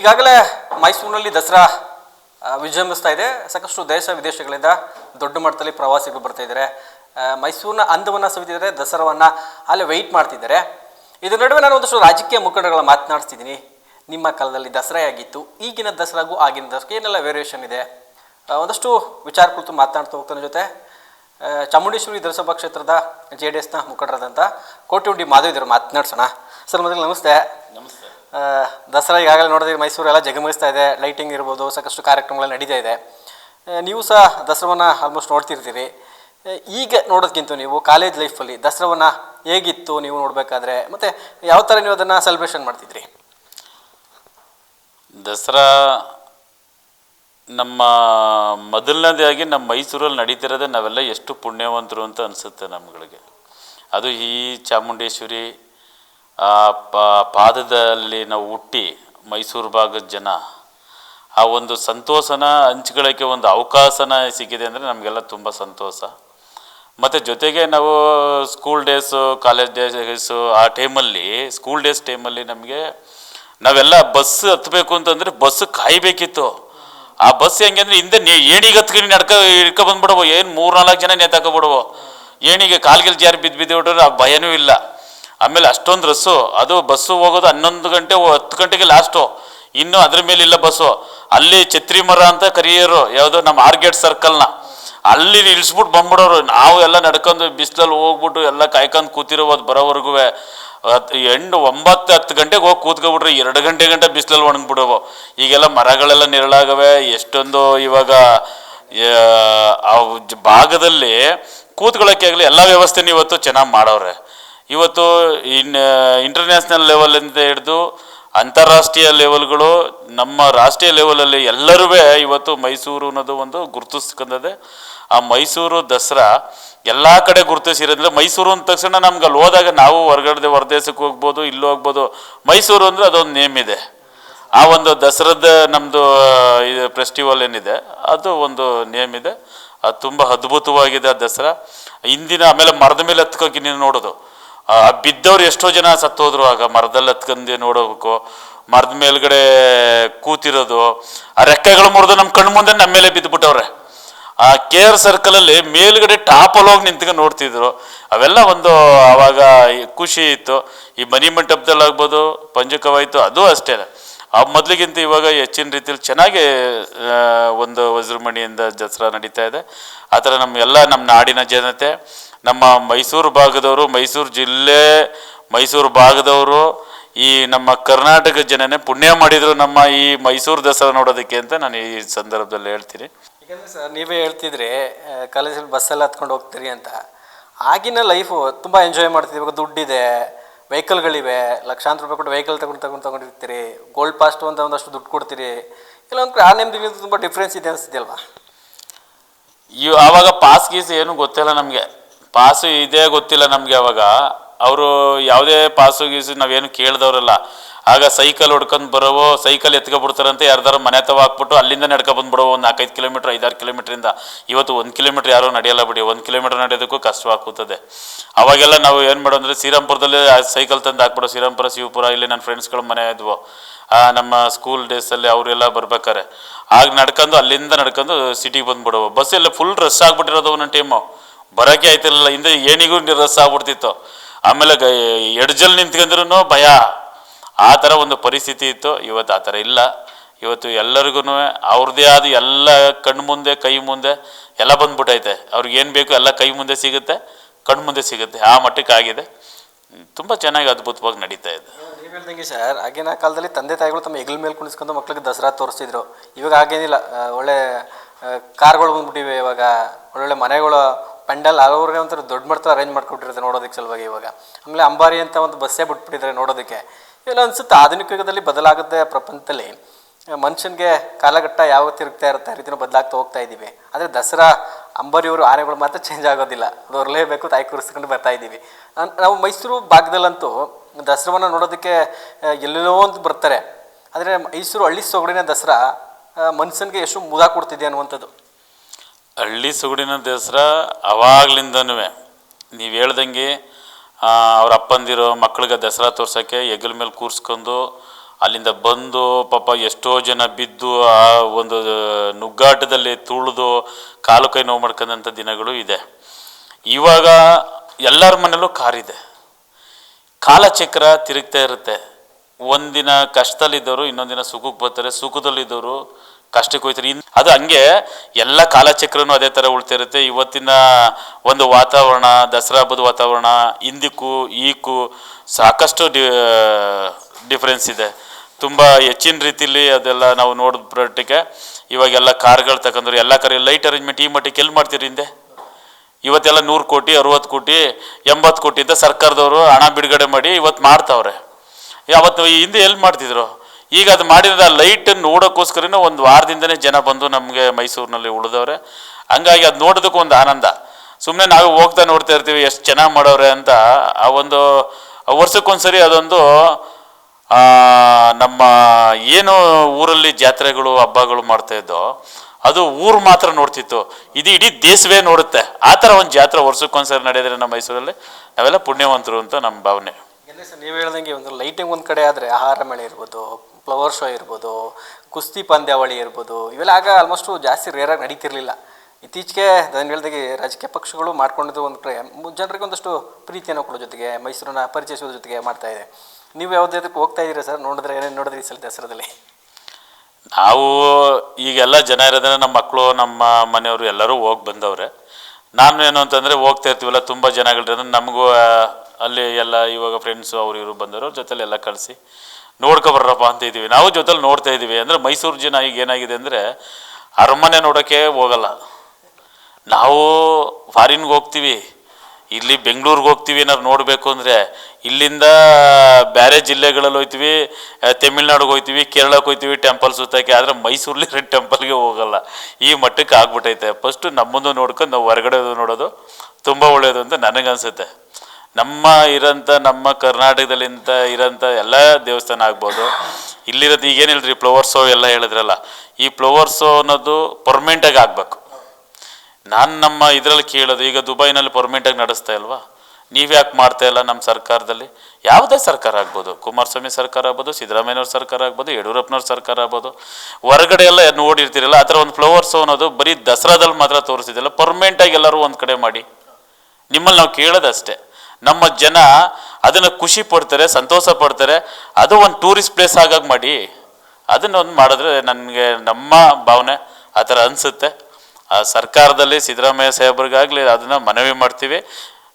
ಈಗಾಗಲೇ ಮೈಸೂರಿನಲ್ಲಿ ದಸರಾ ವಿಜೃಂಭಿಸ್ತಾ ಇದೆ. ಸಾಕಷ್ಟು ದೇಶ ವಿದೇಶಗಳಿಂದ ದೊಡ್ಡ ಮಟ್ಟದಲ್ಲಿ ಪ್ರವಾಸಿಗರು ಬರ್ತಾ ಇದ್ದಾರೆ. ಮೈಸೂರಿನ ಅಂದವನ್ನು ಸವಿತಿದ್ದಾರೆ, ದಸರಾವನ್ನ ಅಲ್ಲಿ ವೆಯ್ಟ್ ಮಾಡ್ತಿದ್ದಾರೆ. ಇದರ ನಡುವೆ ನಾನು ಒಂದಷ್ಟು ರಾಜಕೀಯ ಮುಖಂಡಗಳ ಮಾತನಾಡ್ತಿದ್ದೀನಿ ನಿಮ್ಮ ಕಾಲದಲ್ಲಿ ದಸರಾ ಆಗಿತ್ತು ಈಗಿನ ದಸರಾಗೂ ಆಗಿನ ದಸರಾ ಏನೆಲ್ಲ ವೇರಿಯೇಷನ್ ಇದೆ? ಒಂದಷ್ಟು ವಿಚಾರ ಕುರಿತು ಮಾತನಾಡ್ತಾ ಹೋಗ್ತಾನೆ ಜೊತೆ. ಚಾಮುಂಡೇಶ್ವರಿ ದಸಭಾ ಕ್ಷೇತ್ರದ ಜೆ ಡಿ ಎಸ್ನ ಮುಖಂಡರಾದಂಥ ಕೋಟಿ ಮಾಧವ್ ಇದ್ರು ಮಾತನಾಡ್ಸೋಣ. ಸರ್, ಮೊದಲು ನಮಸ್ತೆ. ನಮಸ್ತೆ. ದಸರಾ ಈಗಾಗಲೇ ನೋಡಿದ್ರೆ ಮೈಸೂರೆಲ್ಲ ಜಗಮಗಿಸ್ತಾ ಇದೆ. ಲೈಟಿಂಗ್ ಇರ್ಬೋದು, ಸಾಕಷ್ಟು ಕಾರ್ಯಕ್ರಮಗಳು ನಡೀತಾ ಇದೆ. ನೀವು ಸಹ ದಸರಾವನ್ನು ಆಲ್ಮೋಸ್ಟ್ ನೋಡ್ತಿರ್ತೀರಿ. ಈಗ ನೋಡೋದಕ್ಕಿಂತ ನೀವು ಕಾಲೇಜ್ ಲೈಫಲ್ಲಿ ದಸರಾವನ್ನು ಹೇಗಿತ್ತು ನೀವು ನೋಡಬೇಕಾದ್ರೆ, ಮತ್ತು ಯಾವ ಥರ ನೀವು ಅದನ್ನು ಸೆಲೆಬ್ರೇಷನ್ ಮಾಡ್ತಿದ್ರಿ? ದಸರಾ ನಮ್ಮ ಮೊದಲನೇದಾಗಿ ನಮ್ಮ ಮೈಸೂರಲ್ಲಿ ನಡೀತಿರೋದೇ ನಾವೆಲ್ಲ ಎಷ್ಟು ಪುಣ್ಯವಂತರು ಅಂತ ಅನಿಸುತ್ತೆ ನಮ್ಗಳಿಗೆ. ಅದು ಈ ಚಾಮುಂಡೇಶ್ವರಿ ಆ ಪ- ಪಾದದಲ್ಲಿ ನಾವು ಹುಟ್ಟಿ ಮೈಸೂರು ಭಾಗದ ಜನ, ಆ ಒಂದು ಸಂತೋಷನ ಹಂಚ್ಕೊಳ್ಳೋಕ್ಕೆ ಒಂದು ಅವಕಾಶನ ಸಿಕ್ಕಿದೆ ಅಂದರೆ ನಮಗೆಲ್ಲ ತುಂಬ ಸಂತೋಷ. ಮತ್ತು ಜೊತೆಗೆ ನಾವು ಸ್ಕೂಲ್ ಡೇಸು ಕಾಲೇಜ್ ಡೇಸು ಆ ಟೈಮಲ್ಲಿ ಸ್ಕೂಲ್ ಡೇಸ್ ಟೈಮಲ್ಲಿ ನಮಗೆ ನಾವೆಲ್ಲ ಬಸ್ ಹತ್ತಬೇಕು ಅಂತಂದರೆ ಬಸ್ ಕಾಯಬೇಕಿತ್ತು. ಆ ಬಸ್ ಹೆಂಗೆ ಅಂದರೆ ಹಿಂದೆ ನೀ, ಏಣಿಗೆ ಹತ್ಕೊಂಡು ನಡ್ಕ ಇಡ್ಕೊ ಬಂದ್ಬಿಡವು, ಏನು ಮೂರು ನಾಲ್ಕು ಜನ ನೇತಾಕೊಬಿಡವು ಏಣಿಗೆ ಕಾಲ್ಗೆಲ್ ಜಾರಿ ಬಿದ್ದು ಬಿದ್ದು ಬಿಟ್ಟರೆ ಆ ಭಯನೂ ಇಲ್ಲ. ಆಮೇಲೆ ಅಷ್ಟೊಂದು ರಸ್ಸು. ಅದು ಬಸ್ಸು ಹೋಗೋದು ಹನ್ನೊಂದು ಗಂಟೆ, ಹತ್ತು ಗಂಟೆಗೆ ಲಾಸ್ಟು ಇನ್ನು ಅದ್ರ ಮೇಲೆ ಇಲ್ಲ ಬಸ್ಸು. ಅಲ್ಲಿ ಛತ್ರಿ ಮರ ಅಂತ ಕರಿಯೋರು, ಯಾವುದೋ ನಮ್ಮ ಆರ್ಗೇಟ್ ಸರ್ಕಲ್ನ ಅಲ್ಲಿ ಇಳಿಸ್ಬಿಟ್ಟು ಬಂದ್ಬಿಡೋರು. ನಾವು ಎಲ್ಲ ನಡ್ಕೊಂಡು ಬಿಸಿಲಲ್ಲಿ ಹೋಗ್ಬಿಟ್ಟು ಎಲ್ಲ ಕಾಯ್ಕೊಂಡು ಕೂತಿರೋದು ಬರೋವರೆಗೂ. ಎಂಟು, ಒಂಬತ್ತು, ಹತ್ತು ಗಂಟೆಗೆ ಹೋಗಿ ಕೂತ್ಕೊಬಿಟ್ರೆ ಎರಡು ಗಂಟೆ ಗಂಟೆ ಬಿಸಿಲಲ್ಲಿ ಒಣಗ್ಬಿಡವು. ಈಗೆಲ್ಲ ಮರಗಳೆಲ್ಲ ನೆರಳಾಗವೆ. ಎಷ್ಟೊಂದು ಇವಾಗ ಭಾಗದಲ್ಲಿ ಕೂತ್ಕೊಳ್ಳೋಕ್ಕೆ ಆಗಲಿ ಎಲ್ಲ ವ್ಯವಸ್ಥೆನೂ ಇವತ್ತು ಚೆನ್ನಾಗಿ ಮಾಡವ್ರೆ. ಇವತ್ತು ಇನ್ ಇಂಟರ್ನ್ಯಾಷನಲ್ ಲೆವೆಲಿಂದ ಹಿಡಿದು ಅಂತಾರಾಷ್ಟ್ರೀಯ ಲೆವೆಲ್ಗಳು ನಮ್ಮ ರಾಷ್ಟ್ರೀಯ ಲೆವೆಲಲ್ಲಿ ಎಲ್ಲರೂ ಇವತ್ತು ಮೈಸೂರು ಅನ್ನೋದು ಒಂದು ಗುರುತಿಸ್ಕೊಂಡದೆ, ಆ ಮೈಸೂರು ದಸರಾ ಎಲ್ಲ ಕಡೆ ಗುರುತಿಸಿರೋದ್ರಿಂದ ಮೈಸೂರು ಅಂದ ತಕ್ಷಣ ನಮ್ಗೆ ಅಲ್ಲಿ ಹೋದಾಗ ನಾವು ಹೊರಗಡೆ ಹೊರದೇಶಕ್ಕೆ ಹೋಗ್ಬೋದು, ಇಲ್ಲೂ ಹೋಗ್ಬೋದು. ಮೈಸೂರು ಅಂದರೆ ಅದೊಂದು ನೇಮ್ ಇದೆ. ಆ ಒಂದು ದಸರಾದ ನಮ್ಮದು ಇದು ಫೆಸ್ಟಿವಲ್ ಏನಿದೆ, ಅದು ಒಂದು ನೇಮ್ ಇದೆ. ಅದು ತುಂಬ ಅದ್ಭುತವಾಗಿದೆ ಆ ದಸರಾ. ಇಂದಿನ ಆಮೇಲೆ ಮರದ ಮೇಲೆ ಹತ್ಕೋಗಿ ನೀನು ನೋಡೋದು. ಆ, ಬಿದ್ದವ್ರು ಎಷ್ಟೋ ಜನ ಸತ್ತೋದ್ರು ಆಗ, ಮರದಲ್ಲಿ ಹತ್ಕೊಂಡು ನೋಡೋಬೇಕು ಮರದ ಮೇಲ್ಗಡೆ ಕೂತಿರೋದು, ಆ ರೆಕ್ಕೆಗಳು ಮುರಿದು ನಮ್ಮ ಕಣ್ಣು ಮುಂದೆ ನಮ್ಮ ಮೇಲೆ ಬಿದ್ದುಬಿಟ್ಟವ್ರೆ ಆ ಕೆ ಆರ್ ಸರ್ಕಲಲ್ಲಿ ಮೇಲ್ಗಡೆ ಟಾಪಲ್ಲಿ ಹೋಗಿ ನಿಂತ್ಕೊಂಡು ನೋಡ್ತಿದ್ರು. ಅವೆಲ್ಲ ಒಂದು ಆವಾಗ ಖುಷಿ ಇತ್ತು. ಈ ಮನಿ ಮಂಟಪದಲ್ಲಿ ಆಗ್ಬೋದು ಪಂಚಕವಾಯಿತು ಅದು ಅಷ್ಟೇ ಆ ಮೊದಲಿಗಿಂತ ಇವಾಗ ಹೆಚ್ಚಿನ ರೀತಿಯಲ್ಲಿ ಚೆನ್ನಾಗಿ ಒಂದು ವಜ್ರಮಣಿಯಿಂದ ದಸರಾ ನಡೀತಾ ಇದೆ. ಆ ಥರ ನಮ್ಮ ಎಲ್ಲ ನಮ್ಮ ನಾಡಿನ ಜನತೆ, ನಮ್ಮ ಮೈಸೂರು ಭಾಗದವರು, ಮೈಸೂರು ಜಿಲ್ಲೆ, ಮೈಸೂರು ಭಾಗದವರು, ಈ ನಮ್ಮ ಕರ್ನಾಟಕ ಜನನೇ ಪುಣ್ಯ ಮಾಡಿದ್ರು ನಮ್ಮ ಈ ಮೈಸೂರು ದಸರಾ ನೋಡೋದಕ್ಕೆ ಅಂತ ನಾನು ಈ ಸಂದರ್ಭದಲ್ಲಿ ಹೇಳ್ತೀನಿ. ಯಾಕಂದರೆ ಸರ್, ನೀವೇ ಹೇಳ್ತಿದ್ರಿ ಕಾಲೇಜಲ್ಲಿ ಬಸ್ಸಲ್ಲಿ ಹತ್ಕೊಂಡು ಹೋಗ್ತೀರಿ ಅಂತ. ಆಗಿನ ಲೈಫು ತುಂಬ ಎಂಜಾಯ್ ಮಾಡ್ತಿದ್ವಿ ಇವಾಗ ದುಡ್ಡಿದೆ ವೆಹಿಕಲ್ಗಳಿವೆ, ಲಕ್ಷಾಂತರ ರೂಪಾಯಿ ಕೊಟ್ಟು ವೆಹಿಕಲ್ ತಗೊಂಡು ತಗೊಂಡು ತಗೊಂಡಿರ್ತೀರಿ ಗೋಲ್ಡ್ ಪಾಸ್ಟ್ ಅಂತ ಒಂದಷ್ಟು ದುಡ್ಡು ಕೊಡ್ತೀರಿ ಕೆಲವೊಂದು ಕಡೆ ಆ ನಿಮ್ದು ತುಂಬ ಡಿಫ್ರೆನ್ಸ್ ಇದೆ ಅನಿಸ್ತಿದೆಯಲ್ವಾ? ಇವು ಆವಾಗ ಪಾಸ್ ಗೀಸ್ ಏನು ಗೊತ್ತಿಲ್ಲ ನಮಗೆ. ಪಾಸು ಇದೇ ಗೊತ್ತಿಲ್ಲ ನಮಗೆ ಅವಾಗ. ಅವರು ಯಾವುದೇ ಪಾಸು ಗೀಸು ನಾವೇನು ಕೇಳ್ದವ್ರಲ್ಲ. ಆಗ ಸೈಕಲ್ ಹೊಡ್ಕೊಂಡು ಬರೋವೋ, ಸೈಕಲ್ ಎತ್ಕೊಬಿಡ್ತಾರಂತೆ ಯಾರ್ದಾರು ಮನೆ ತವ ಹಾಕ್ಬಿಟ್ಟು ಅಲ್ಲಿಂದ ನಡ್ಕೊ ಬಂದ್ಬಿಡೋವು ಒಂದು ನಾಲ್ಕೈದು ಕಿಲೋಮೀಟ್ರ್, ಐದಾರು ಕಿಲೋಮೀಟ್ರಿಂದ. ಇವತ್ತು ಒಂದು ಕಿಲೋಮೀಟ್ರ್ ಯಾರೂ ನಡೆಯಲ್ಲ ಬಿಡಿ, ಒಂದು ಕಿಲೋಮೀಟ್ರ್ ನಡೆಯೋದಕ್ಕೂ ಕಷ್ಟವಾಗ್ತದೆ ಅವಾಗೆಲ್ಲ ನಾವು ಏನು ಮಾಡೋ ಅಂದರೆ ಶ್ರೀರಾಮ್ಪುರದಲ್ಲಿ ಸೈಕಲ್ ತಂದು ಹಾಕ್ಬಿಡೋ, ಶ್ರೀರಾಮ್ಪುರ, ಶಿವಪುರ, ಇಲ್ಲಿ ನನ್ನ ಫ್ರೆಂಡ್ಸ್ಗಳ ಮನೆ ಇದ್ವು. ನಮ್ಮ ಸ್ಕೂಲ್ ಡೇಸಲ್ಲಿ ಅವರೆಲ್ಲ ಬರ್ಬೇಕಾರೆ. ಆಗ ನಡ್ಕೊಂಡು ಅಲ್ಲಿಂದ ನಡ್ಕೊಂಡು ಸಿಟಿಗೆ ಬಂದ್ಬಿಡೋವು. ಬಸ್ ಎಲ್ಲ ಫುಲ್ ರಶ್ ಆಗಿಬಿಟ್ಟಿರೋದು ಒಂದೊಂದು ಟೈಮು ಬರೋಕ್ಕೆ ಆಯ್ತಿರಲಿಲ್ಲ. ಹಿಂದೆ ಏನಿಗೂ ರಸ್ ಆಗ್ಬಿಡ್ತಿತ್ತು. ಆಮೇಲೆ ಎಡ್ಜಲ್ಲಿ ನಿಂತ್ಕೊಂಡ್ರು ಭಯ. ಆ ಥರ ಒಂದು ಪರಿಸ್ಥಿತಿ ಇತ್ತು. ಇವತ್ತು ಆ ಥರ ಇಲ್ಲ. ಇವತ್ತು ಎಲ್ಲರಿಗೂ ಅವ್ರದ್ದೇ ಆದ ಎಲ್ಲ ಕಣ್ಣು ಮುಂದೆ, ಕೈ ಮುಂದೆ ಎಲ್ಲ ಬಂದ್ಬಿಟ್ಟೈತೆ ಅವ್ರಿಗೆ ಏನು ಬೇಕು ಎಲ್ಲ ಕೈ ಮುಂದೆ ಸಿಗುತ್ತೆ, ಕಣ್ಣು ಮುಂದೆ ಸಿಗುತ್ತೆ. ಆ ಮಟ್ಟಕ್ಕೆ ಆಗಿದೆ. ತುಂಬ ಚೆನ್ನಾಗಿ ಅದ್ಭುತವಾಗಿ ನಡೀತಾ ಇದೆ. ಹೇಳ್ದಂಗೆ ಸರ್, ಆಗಿನ ಕಾಲದಲ್ಲಿ ತಂದೆ ತಾಯಿಗಳು ತಮ್ಮ ಹೆಗಲ ಮೇಲೆ ಕುಣಿಸ್ಕೊಂಡು ಮಕ್ಳಿಗೆ ದಸರಾ ತೋರಿಸ್ತಿದ್ರು. ಇವಾಗ ಹಾಗೇನಿಲ್ಲ. ಒಳ್ಳೆ ಕಾರ್ಗಳು ಬಂದ್ಬಿಟ್ಟಿವೆ ಇವಾಗ. ಒಳ್ಳೊಳ್ಳೆ ಮನೆಗಳು ಪೆಂಡಲ್ ಅವ್ರಿಗೆ ಒಂಥರ ದೊಡ್ಡ ಮಟ್ಟದ ಅರೇಂಜ್ ಮಾಡ್ಕೊಟ್ಟಿರುತ್ತೆ ನೋಡೋದಕ್ಕೆ ಸಲುವಾಗಿ ಇವಾಗ. ಆಮೇಲೆ ಅಂಬಾರಿ ಅಂತ ಒಂದು ಬಸ್ಸೇ ಬಿಟ್ಬಿಟ್ಟಿದ್ದಾರೆ ನೋಡೋದಕ್ಕೆ. ಇವೆಲ್ಲ ಅನ್ಸುತ್ತೆ ಆಧುನಿಕ ಯುಗದಲ್ಲಿ ಬದಲಾಗುತ್ತೆ ಪ್ರಪಂಚದಲ್ಲಿ ಮನುಷ್ಯನಿಗೆ ಕಾಲಘಟ್ಟ ಯಾವ ತಿರುಗ್ತಾ ಇರುತ್ತೆ, ಆ ರೀತಿನೂ ಬದಲಾಗ್ತಾ ಹೋಗ್ತಾ ಇದ್ದೀವಿ ಆದರೆ ದಸರಾ, ಅಂಬಾರಿಯವರು ಆನೆಗಳು ಮಾತ್ರ ಚೇಂಜ್ ಆಗೋದಿಲ್ಲ. ಅದು ಹೊರಲೇಬೇಕು ತಾಯಿ ಕೂರಿಸ್ಕೊಂಡು ಬರ್ತಾ ಇದ್ದೀವಿ ನಾವು ಮೈಸೂರು ಭಾಗದಲ್ಲಂತೂ ದಸರಾವನ್ನು ನೋಡೋದಕ್ಕೆ ಎಲ್ಲೆಲ್ಲೋ ಒಂದು ಬರ್ತಾರೆ. ಆದರೆ ಮೈಸೂರು ಹಳ್ಳಿ ಸೊಗಡಿನ ದಸರಾ ಮನುಷ್ಯನಿಗೆ ಎಷ್ಟು ಮುದ ಕೊಡ್ತಿದೆ ಅನ್ನುವಂಥದ್ದು. ಹಳ್ಳಿ ಸುಗಡಿನ ದಸರಾ ಅವಾಗ್ಲಿಂದನೂ ನೀವು ಹೇಳ್ದಂಗೆ ಅವ್ರ ಅಪ್ಪಂದಿರೋ ಮಕ್ಳಿಗೆ ದಸರಾ ತೋರ್ಸೋಕ್ಕೆ ಹೆಗಲ ಮೇಲೆ ಕೂರಿಸ್ಕೊಂಡು ಅಲ್ಲಿಂದ ಬಂದು ಪಾಪ ಎಷ್ಟೋ ಜನ ಬಿದ್ದು ಆ ಒಂದು ನುಗ್ಗಾಟದಲ್ಲಿ ತುಳಿದು ಕಾಲು ಕೈ ನೋವು ಮಾಡ್ಕೊಂಡಂಥ ದಿನಗಳು ಇದೆ. ಇವಾಗ ಎಲ್ಲರ ಮನೇಲೂ ಕಾರಿದೆ. ಕಾಲಚಕ್ರ ತಿರುಗ್ತಾ ಇರುತ್ತೆ. ಒಂದಿನ ಕಷ್ಟದಲ್ಲಿದ್ದವರು ಇನ್ನೊಂದಿನ ಸುಖಕ್ಕೆ ಬರ್ತಾರೆ. ಸುಖದಲ್ಲಿದ್ದವರು ಕಷ್ಟಕ್ಕೆ ಹೋಯ್ತಾರೆ. ಇನ್ ಅದು ಹಂಗೆ ಎಲ್ಲ ಕಾಲಚಕ್ರನೂ ಅದೇ ಥರ ಉಳ್ತಿರುತ್ತೆ. ಇವತ್ತಿನ ಒಂದು ವಾತಾವರಣ, ದಸರಾ ಹಬ್ಬದ ವಾತಾವರಣ ಹಿಂದಿಕ್ಕೂ ಈಕ್ಕೂ ಸಾಕಷ್ಟು ಡಿ ಡಿಫ್ರೆನ್ಸ್ ಇದೆ. ತುಂಬ ಹೆಚ್ಚಿನ ರೀತಿಯಲ್ಲಿ ಅದೆಲ್ಲ ನಾವು ನೋಡಿಬಿಟ್ಟಿಗೆ ಇವಾಗೆಲ್ಲ ಕಾರ್ಗಳು ತಗೊಂಡ್ರು. ಎಲ್ಲ ಕರೆ ಲೈಟ್ ಅರೇಂಜ್ಮೆಂಟ್ ಈ ಮಟ್ಟಿಗೆ ಎಲ್ಲಿ ಮಾಡ್ತೀರಿ ಹಿಂದೆ? ಇವತ್ತೆಲ್ಲ ನೂರು ಕೋಟಿ, ಅರುವತ್ತು ಕೋಟಿ, ಎಂಬತ್ತು ಕೋಟಿ ಅಂತ ಸರ್ಕಾರದವರು ಹಣ ಬಿಡುಗಡೆ ಮಾಡಿ ಇವತ್ತು ಮಾಡ್ತಾವ್ರೆ. ಯಾವತ್ತು ಹಿಂದೆ ಎಲ್ಲಿ ಮಾಡ್ತಿದ್ರು? ಈಗ ಅದು ಮಾಡಿದ ಲೈಟ್ ನೋಡೋಕ್ಕೋಸ್ಕರನೇ ಒಂದು ವಾರದಿಂದನೇ ಜನ ಬಂದು ನಮಗೆ ಮೈಸೂರಿನಲ್ಲಿ ಉಳಿದವ್ರೆ. ಹಂಗಾಗಿ ಅದು ನೋಡೋದಕ್ಕೂ ಒಂದು ಆನಂದ. ಸುಮ್ಮನೆ ನಾವು ಹೋಗ್ತಾ ನೋಡ್ತಾ ಇರ್ತೀವಿ, ಎಷ್ಟು ಚೆನ್ನಾಗಿ ಮಾಡೋರೆ ಅಂತ. ಆ ಒಂದು ವರ್ಷಕ್ಕೊಂದ್ಸರಿ ಅದೊಂದು ನಮ್ಮ ಏನು ಊರಲ್ಲಿ ಜಾತ್ರೆಗಳು, ಹಬ್ಬಗಳು ಮಾಡ್ತಾ ಇದ್ದೋ, ಅದು ಊರು ಮಾತ್ರ ನೋಡ್ತಿತ್ತು. ಇದು ಇಡೀ ದೇಶವೇ ನೋಡುತ್ತೆ. ಆ ಥರ ಒಂದು ಜಾತ್ರೆ ವರ್ಷಕ್ಕೊಂದ್ಸರಿ ನಡೆಯೋದ್ರೆ ನಮ್ಮ ಮೈಸೂರಲ್ಲಿ, ನಾವೆಲ್ಲ ಪುಣ್ಯವಂತರು ಅಂತ ನಮ್ಮ ಭಾವನೆ. ನೀವು ಹೇಳ್ದಂಗೆ ಒಂದು ಲೈಟಿಂಗ್ ಒಂದು ಕಡೆ ಆದರೆ ಆಹಾರ ಮೇಳ ಇರ್ಬೋದು ಫ್ಲವರ್ ಶೋ ಇರ್ಬೋದು, ಕುಸ್ತಿ ಪಂದ್ಯಾವಳಿ ಇರ್ಬೋದು, ಇವೆಲ್ಲ ಆಗ ಆಲ್ಮೋಸ್ಟು ಜಾಸ್ತಿ ರೇರಾಗಿ ನಡೀತಿರಲಿಲ್ಲ. ಇತ್ತೀಚೆಗೆ ನಾನು ಹೇಳ್ದಾಗೆ ರಾಜಕೀಯ ಪಕ್ಷಗಳು ಮಾಡ್ಕೊಂಡಿದ್ದು ಒಂದು ಕಡೆ ಜನರಿಗೆ ಒಂದಷ್ಟು ಪ್ರೀತಿಯನ್ನು ಕೊಡೋ ಜೊತೆಗೆ, ಮೈಸೂರನ್ನ ಪರಿಚಯಿಸೋದ್ರ ಜೊತೆಗೆ ಮಾಡ್ತಾ ಇದೆ. ನೀವು ಯಾವುದಕ್ಕೆ ಹೋಗ್ತಾ ಇದ್ದೀರಾ ಸರ್? ನೋಡಿದ್ರೆ ಏನೇನು ನೋಡಿದ್ರಿ ಈ ಸಲ ದಸರಾದಲ್ಲಿ? ನಾವು ಈಗೆಲ್ಲ ಜನ ಇರೋದ್ರೆ ನಮ್ಮ ಮಕ್ಕಳು, ನಮ್ಮ ಮನೆಯವರು ಎಲ್ಲರೂ ಹೋಗಿ ಬಂದವ್ರೆ. ನಾನು ಏನು ಅಂತಂದರೆ ಹೋಗ್ತಾ ಇರ್ತೀವಲ್ಲ, ತುಂಬ ಜನಗಳಿರೋದ್ರೆ ನಮಗೂ ಅಲ್ಲಿ ಎಲ್ಲ ಇವಾಗ ಫ್ರೆಂಡ್ಸು ಅವರು ಇವರು ಬಂದವರು ಜೊತೆಲಿ ಎಲ್ಲ ಕಳಿಸಿ. ನೋಡ್ಕೊಬರ್ರಪ್ಪ ಅಂತ ಇದ್ದೀವಿ. ನಾವು ಜೊತೆಲಿ ನೋಡ್ತಾ ಇದ್ದೀವಿ. ಅಂದರೆ ಮೈಸೂರು ಜನ ಈಗ ಏನಾಗಿದೆ ಅಂದರೆ ಅರಮನೆ ನೋಡೋಕ್ಕೆ ಹೋಗಲ್ಲ. ನಾವು ಫಾರಿನ್ಗೆ ಹೋಗ್ತೀವಿ. ಇಲ್ಲಿ ಬೆಂಗಳೂರಿಗೆ ಹೋಗ್ತೀವಿ ಏನಾದ್ರು ನೋಡಬೇಕು ಅಂದರೆ ಇಲ್ಲಿಂದ ಬೇರೆ ಜಿಲ್ಲೆಗಳಲ್ಲಿ ಹೋಗ್ತೀವಿ ತಮಿಳ್ನಾಡಿಗೆ ಹೋಗ್ತೀವಿ, ಕೇರಳಕ್ಕೆ ಹೋಗ್ತೀವಿ, ಟೆಂಪಲ್ ಸುತ್ತಕ್ಕೆ. ಆದರೆ ಮೈಸೂರಲ್ಲಿ ಟೆಂಪಲ್ಗೆ ಹೋಗಲ್ಲ. ಈ ಮಟ್ಟಕ್ಕೆ ಆಗ್ಬಿಟ್ಟೈತೆ. ಫಸ್ಟು ನಮ್ಮನ್ನು ನೋಡ್ಕೊಂಡು ನಾವು ಹೊರಗಡೆ ನೋಡೋದು ತುಂಬ ಒಳ್ಳೆಯದು ಅಂತ ನನಗನ್ಸುತ್ತೆ. ನಮ್ಮ ಇರೋಂಥ, ನಮ್ಮ ಕರ್ನಾಟಕದಲ್ಲಿಂತ ಇರೋಂಥ ಎಲ್ಲ ದೇವಸ್ಥಾನ ಆಗ್ಬೋದು. ಇಲ್ಲಿರೋದು ಈಗೇನಿಲ್ಲರಿ ಫ್ಲವರ್ ಶೋ ಎಲ್ಲ ಹೇಳಿದ್ರಲ್ಲ, ಈ ಫ್ಲವರ್ ಶೋ ಅನ್ನೋದು ಪರ್ಮನೆಂಟಾಗಿ ಆಗಬೇಕು. ನಾನು ನಮ್ಮ ಇದರಲ್ಲಿ ಕೇಳೋದು, ಈಗ ದುಬೈನಲ್ಲಿ ಪರ್ಮನೆಂಟಾಗಿ ನಡೆಸ್ತಾ ಇಲ್ವಾ? ನೀವು ಯಾಕೆ ಮಾಡ್ತಾ ಇಲ್ಲ ನಮ್ಮ ಸರ್ಕಾರದಲ್ಲಿ? ಯಾವುದೇ ಸರ್ಕಾರ ಆಗ್ಬೋದು. ಕುಮಾರಸ್ವಾಮಿ ಸರ್ಕಾರ ಆಗ್ಬೋದು ಸಿದ್ದರಾಮಯ್ಯವ್ರ ಸರ್ಕಾರ ಆಗ್ಬೋದು, ಯಡಿಯೂರಪ್ಪನವ್ರ ಸರ್ಕಾರ ಆಗ್ಬೋದು. ಹೊರಗಡೆ ಎಲ್ಲ ನೋಡಿರ್ತೀರಲ್ಲ ಆ ಥರ ಒಂದು ಫ್ಲವರ್ ಶೋ ಅನ್ನೋದು ಬರೀ ದಸರಾದಲ್ಲಿ ಮಾತ್ರ ತೋರಿಸಿದಿಲ್ಲ ಪರ್ಮನೆಂಟಾಗಿ ಎಲ್ಲರೂ ಒಂದು ಕಡೆ ಮಾಡಿ. ನಿಮ್ಮಲ್ಲಿ ನಾವು ಕೇಳೋದಷ್ಟೇ. ನಮ್ಮ ಜನ ಅದನ್ನು ಖುಷಿ ಪಡ್ತಾರೆ, ಸಂತೋಷ ಪಡ್ತಾರೆ. ಅದು ಒಂದು ಟೂರಿಸ್ಟ್ ಪ್ಲೇಸ್ ಆಗಾಗ ಮಾಡಿ. ಅದನ್ನೊಂದು ಮಾಡಿದ್ರೆ ನನಗೆ ನಮ್ಮ ಭಾವನೆ ಆ ಥರ ಅನಿಸುತ್ತೆ. ಆ ಸರ್ಕಾರದಲ್ಲಿ ಸಿದ್ದರಾಮಯ್ಯ ಸಾಹೇಬ್ರಿಗಾಗಲಿ ಅದನ್ನು ಮನವಿ ಮಾಡ್ತೀವಿ.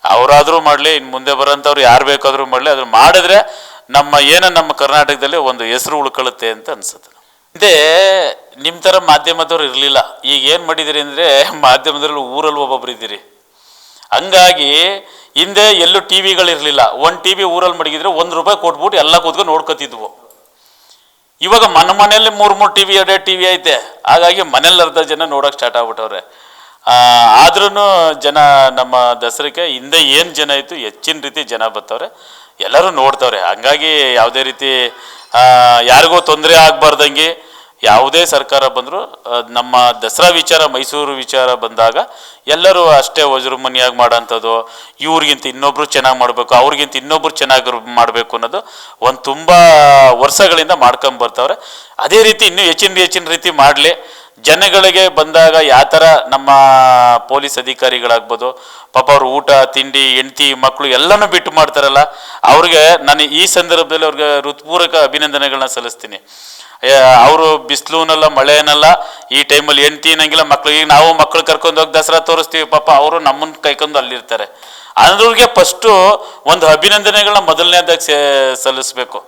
ಅವರಾದರೂ ಮಾಡಲಿ ಇನ್ನು ಮುಂದೆ ಬರೋಂಥವ್ರು ಯಾರು ಬೇಕಾದರೂ ಮಾಡಲಿ. ಅದನ್ನು ಮಾಡಿದ್ರೆ ನಮ್ಮ ಏನು ನಮ್ಮ ಕರ್ನಾಟಕದಲ್ಲಿ ಒಂದು ಹೆಸರು ಉಳ್ಕೊಳ್ಳುತ್ತೆ ಅಂತ ಅನ್ಸುತ್ತೆ. ಹಿಂದೆ ನಿಮ್ಮ ಥರ ಮಾಧ್ಯಮದವ್ರು ಇರಲಿಲ್ಲ. ಈಗ ಏನು ಮಾಡಿದಿರಿ ಅಂದರೆ, ಮಾಧ್ಯಮದಲ್ಲಿ ಊರಲ್ಲಿ ಒಬ್ಬೊಬ್ರು ಇದ್ದೀರಿ. ಹಂಗಾಗಿ ಹಿಂದೆ ಎಲ್ಲೂ ಟಿ ವಿಗಳಿರಲಿಲ್ಲ ಒಂದು ಟಿ ವಿ ಊರಲ್ಲಿ ಮಡಗಿದ್ರೆ ಒಂದು ರೂಪಾಯಿ ಕೊಟ್ಬಿಟ್ಟು ಎಲ್ಲ ಕೂತ್ಕೊಂಡು ನೋಡ್ಕೊತಿದ್ವು. ಇವಾಗ ಮನೆ ಮನೆಯಲ್ಲಿ ಮೂರು ಮೂರು ಟಿ ವಿ ಎರಡೇ ಟಿ ವಿ ಐತೆ. ಹಾಗಾಗಿ ಮನೇಲಿ ಅರ್ಧ ಜನ ನೋಡೋಕೆ ಸ್ಟಾರ್ಟ್ ಆಗ್ಬಿಟ್ಟವ್ರೆ. ಆದ್ರೂ ಜನ ನಮ್ಮ ದಸರಾಕ್ಕೆ ಹಿಂದೆ ಏನು ಜನ ಇತ್ತು, ಹೆಚ್ಚಿನ ರೀತಿ ಜನ ಬರ್ತವ್ರೆ ಎಲ್ಲರೂ ನೋಡ್ತವ್ರೆ. ಹಂಗಾಗಿ ಯಾವುದೇ ರೀತಿ ಯಾರಿಗೂ ತೊಂದರೆ ಆಗ್ಬಾರ್ದಂಗೆ ಯಾವುದೇ ಸರ್ಕಾರ ಬಂದರೂ ನಮ್ಮ ದಸರಾ ವಿಚಾರ, ಮೈಸೂರು ವಿಚಾರ ಬಂದಾಗ ಎಲ್ಲರೂ ಅಷ್ಟೇ ವಜ್ರಮನಿಯಾಗಿ ಮಾಡೋಂಥದ್ದು, ಇವ್ರಿಗಿಂತ ಇನ್ನೊಬ್ರು ಚೆನ್ನಾಗಿ ಮಾಡಬೇಕು, ಅವ್ರಿಗಿಂತ ಇನ್ನೊಬ್ರು ಚೆನ್ನಾಗಿ ಮಾಡಬೇಕು ಅನ್ನೋದು ಒಂದು ತುಂಬ ವರ್ಷಗಳಿಂದ ಮಾಡ್ಕೊಂಡ್ ಬರ್ತಾವ್ರೆ. ಅದೇ ರೀತಿ ಇನ್ನೂ ಹೆಚ್ಚಿನ ಹೆಚ್ಚಿನ ರೀತಿ ಮಾಡಲಿ. ಜನಗಳಿಗೆ ಬಂದಾಗ ಯಾವ ಥರ ನಮ್ಮ ಪೊಲೀಸ್ ಅಧಿಕಾರಿಗಳಾಗ್ಬೋದು, ಪಾಪ ಅವ್ರು ಊಟ, ತಿಂಡಿ, ಹೆಂಡತಿ ಮಕ್ಕಳು ಎಲ್ಲನೂ ಬಿಟ್ಟು ಮಾಡ್ತಾರಲ್ಲ, ಅವ್ರಿಗೆ ನಾನು ಈ ಸಂದರ್ಭದಲ್ಲಿ ಅವ್ರಿಗೆ ಹೃತ್ಪೂರ್ವಕ ಅಭಿನಂದನೆಗಳನ್ನ ಸಲ್ಲಿಸ್ತೀನಿ. ಅವರು ಬಿಸಿಲುನಲ್ಲ, ಮಳೆನಲ್ಲ, ಈ ಟೈಮಲ್ಲಿ ಏನು ತಿನ್ನಂಗಿಲ್ಲ ಮಕ್ಳು ಈಗ ನಾವು ಮಕ್ಳು ಕರ್ಕೊಂಡು ಹೋಗಿ ದಸರಾ ತೋರಿಸ್ತೀವಿ, ಪಾಪ ಅವರು ನಮ್ಮನ್ನ ಕೈಕೊಂಡು ಅಲ್ಲಿರ್ತಾರೆ. ಅಂದ್ರಿಗೆ ಫಸ್ಟು ಒಂದು ಅಭಿನಂದನೆಗಳನ್ನ ಮೊದಲನೇದಾಗಿ ಸಲ್ಲಿಸ್ಬೇಕು.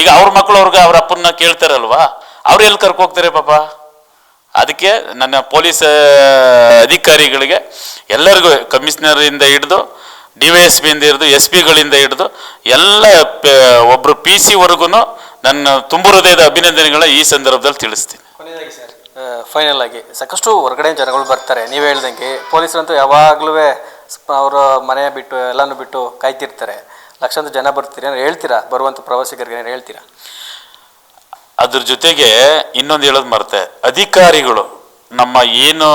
ಈಗ ಅವ್ರ ಮಕ್ಕಳು ಅವ್ರಿಗೆ ಅವ್ರ ಅಪ್ಪನ್ನ ಕೇಳ್ತಾರಲ್ವಾ? ಅವ್ರು ಎಲ್ಲಿ ಕರ್ಕೋಗ್ತಾರೆ ಪಾಪ? ಅದಕ್ಕೆ ನನ್ನ ಪೊಲೀಸ್ ಅಧಿಕಾರಿಗಳಿಗೆ ಎಲ್ಲರಿಗೂ ಕಮಿಷನರಿಂದ ಹಿಡಿದು, ಡಿ ವೈ ಎಸ್ ಪಿಯಿಂದ ಹಿಡಿದು, ಎಸ್ ಪಿಗಳಿಂದ ಹಿಡಿದು, ಎಲ್ಲ ಒಬ್ಬರು ಪಿ ಸಿವರೆಗೂ ನನ್ನ ತುಂಬು ಹೃದಯದ ಅಭಿನಂದನೆಗಳ ಈ ಸಂದರ್ಭದಲ್ಲಿ ತಿಳಿಸ್ತೀನಿ. ಫೈನಲ್ ಆಗಿ ಸಾಕಷ್ಟು ಹೊರಗಡೆ ಜನಗಳು ಬರ್ತಾರೆ ನೀವು ಹೇಳ್ದಂಗೆ ಪೊಲೀಸರಂತೂ ಯಾವಾಗಲೂ ಅವರ ಮನೆ ಬಿಟ್ಟು ಎಲ್ಲನೂ ಬಿಟ್ಟು ಕಾಯ್ತಿರ್ತಾರೆ. ಲಕ್ಷಾಂತರ ಜನ ಬರ್ತೀರಿ ಅಂದ್ರೆ ಹೇಳ್ತೀರಾ? ಬರುವಂಥ ಪ್ರವಾಸಿಗರಿಗೆ ಏನಾರು ಹೇಳ್ತೀರಾ? ಅದ್ರ ಜೊತೆಗೆ ಇನ್ನೊಂದು ಹೇಳೋದು ಮರ್ತೆ ಅಧಿಕಾರಿಗಳು ನಮ್ಮ ಏನು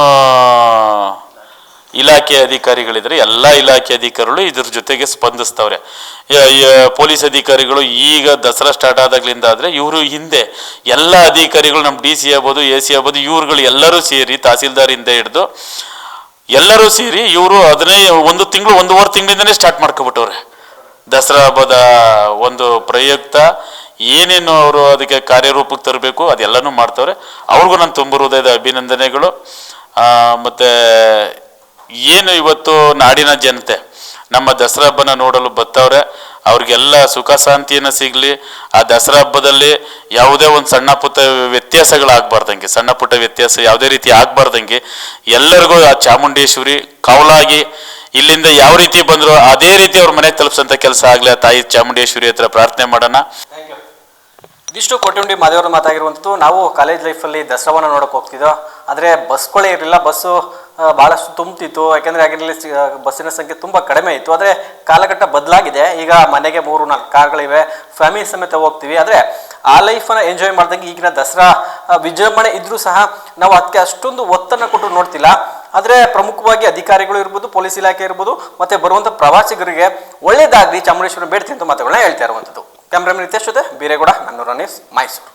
ಇಲಾಖೆ ಅಧಿಕಾರಿಗಳಿದ್ರೆ ಎಲ್ಲ ಇಲಾಖೆ ಅಧಿಕಾರಿಗಳು ಇದ್ರ ಜೊತೆಗೆ ಸ್ಪಂದಿಸ್ತವ್ರೆ. ಪೊಲೀಸ್ ಅಧಿಕಾರಿಗಳು ಈಗ ದಸರಾ ಸ್ಟಾರ್ಟ್ ಆದಾಗ್ಲಿಂದ ಆದ್ರೆ ಇವರು ಹಿಂದೆ ಎಲ್ಲ ಅಧಿಕಾರಿಗಳು ನಮ್ಮ ಡಿ ಸಿ ಆಗ್ಬೋದು ಎ ಸಿ ಆಗ್ಬೋದು, ಇವ್ರುಗಳು ಎಲ್ಲರೂ ಸೇರಿ ತಹಸೀಲ್ದಾರಿಂದ ಹಿಡಿದು ಎಲ್ಲರೂ ಸೇರಿ ಇವರು ಅದನ್ನೇ ಒಂದು ತಿಂಗಳು, ಒಂದೂವರೆ ತಿಂಗಳಿಂದನೇ ಸ್ಟಾರ್ಟ್ ಮಾಡ್ಕೊಬಿಟ್ಟವ್ರೆ. ದಸರಾ ಹಬ್ಬದ ಒಂದು ಪ್ರಯುಕ್ತ ಏನೇನು ಅವರು ಅದಕ್ಕೆ ಕಾರ್ಯರೂಪಕ್ಕೆ ತರಬೇಕು ಅದೆಲ್ಲನೂ ಮಾಡ್ತವ್ರೆ. ಅವ್ರಿಗೂ ನಾನು ತುಂಬ ಹೃದಯದ ಅಭಿನಂದನೆಗಳು. ಮತ್ತೆ ಏನು ಇವತ್ತು ನಾಡಿನ ಜನತೆ? ನಮ್ಮ ದಸರಾ ಹಬ್ಬನ ನೋಡಲು ಬತ್ತವ್ರೆ, ಅವ್ರಿಗೆಲ್ಲ ಸುಖ ಶಾಂತಿಯನ್ನು ಸಿಗಲಿ. ಆ ದಸರಾ ಹಬ್ಬದಲ್ಲಿ ಯಾವುದೇ ಒಂದು ಸಣ್ಣ ಪುಟ್ಟ ವ್ಯತ್ಯಾಸಗಳಾಗಬಾರ್ದಂಗೆ, ಸಣ್ಣ ಪುಟ್ಟ ವ್ಯತ್ಯಾಸ ಯಾವುದೇ ರೀತಿ ಆಗಬಾರ್ದಂಗೆ ಎಲ್ಲರಿಗೂ ಆ ಚಾಮುಂಡೇಶ್ವರಿ ಕವಲಾಗಿ ಇಲ್ಲಿಂದ ಯಾವ ರೀತಿ ಬಂದರೂ ಅದೇ ರೀತಿ ಅವ್ರ ಮನೆಗೆ ತಲುಪಿಸಂತ ಕೆಲಸ ಆಗಲಿ. ಆ ತಾಯಿ ಚಾಮುಂಡೇಶ್ವರಿ ಹತ್ರ ಪ್ರಾರ್ಥನೆ ಮಾಡೋಣ. ಇದಿಷ್ಟು ಕೊಟ್ಟುಂಡಿ ಮಾದೇವರು ಮಾತಾಗಿರುವಂಥದ್ದು, ನಾವು ಕಾಲೇಜ್ ಲೈಫಲ್ಲಿ ದಸರಾವನ್ನು ನೋಡೋಕೆ ಹೋಗ್ತಿದ್ದೋ ಆದರೆ ಬಸ್ಗಳೇ ಇರಲಿಲ್ಲ, ಬಸ್ಸು ಭಾಳಷ್ಟು ತುಂಬ್ತಿತ್ತು. ಯಾಕೆಂದರೆ ಆಗಿನಲ್ಲಿ ಬಸ್ಸಿನ ಸಂಖ್ಯೆ ತುಂಬ ಕಡಿಮೆ ಇತ್ತು. ಆದರೆ ಕಾಲಘಟ್ಟ ಬದಲಾಗಿದೆ. ಈಗ ಮನೆಗೆ ಮೂರು ನಾಲ್ಕು ಕಾರ್ಗಳಿವೆ ಫ್ಯಾಮಿಲಿ ಸಮೇತ ಹೋಗ್ತೀವಿ. ಆದರೆ ಆ ಲೈಫನ್ನು ಎಂಜಾಯ್ ಮಾಡ್ದಂಗೆ ಈಗಿನ ದಸರಾ ವಿಜೃಂಭಣೆ ಇದ್ರೂ ಸಹ ನಾವು ಅದಕ್ಕೆ ಅಷ್ಟೊಂದು ಒತ್ತನ್ನು ಕೊಟ್ಟು ನೋಡ್ತಿಲ್ಲ. ಆದರೆ ಪ್ರಮುಖವಾಗಿ ಅಧಿಕಾರಿಗಳು ಇರ್ಬೋದು, ಪೊಲೀಸ್ ಇಲಾಖೆ ಇರ್ಬೋದು, ಮತ್ತೆ ಬರುವಂಥ ಪ್ರವಾಸಿಗರಿಗೆ ಒಳ್ಳೆಯದಾಗಿ ಚಾಮುಂಡೇಶ್ವರಿ ಬೇಡ್ತಿ ಅಂತ ಮಾತುಗಳನ್ನ ಹೇಳ್ತಾ ಇರುವಂಥದ್ದು ಕ್ಯಾಮ್ರಾಮನ್ ನಿತೇಶ್ ಜೊತೆ ಬೀರೇಗೌಡ, ನನ್ನೂರ ನ್ಯೂಸ್ ಮೈಸೂರು.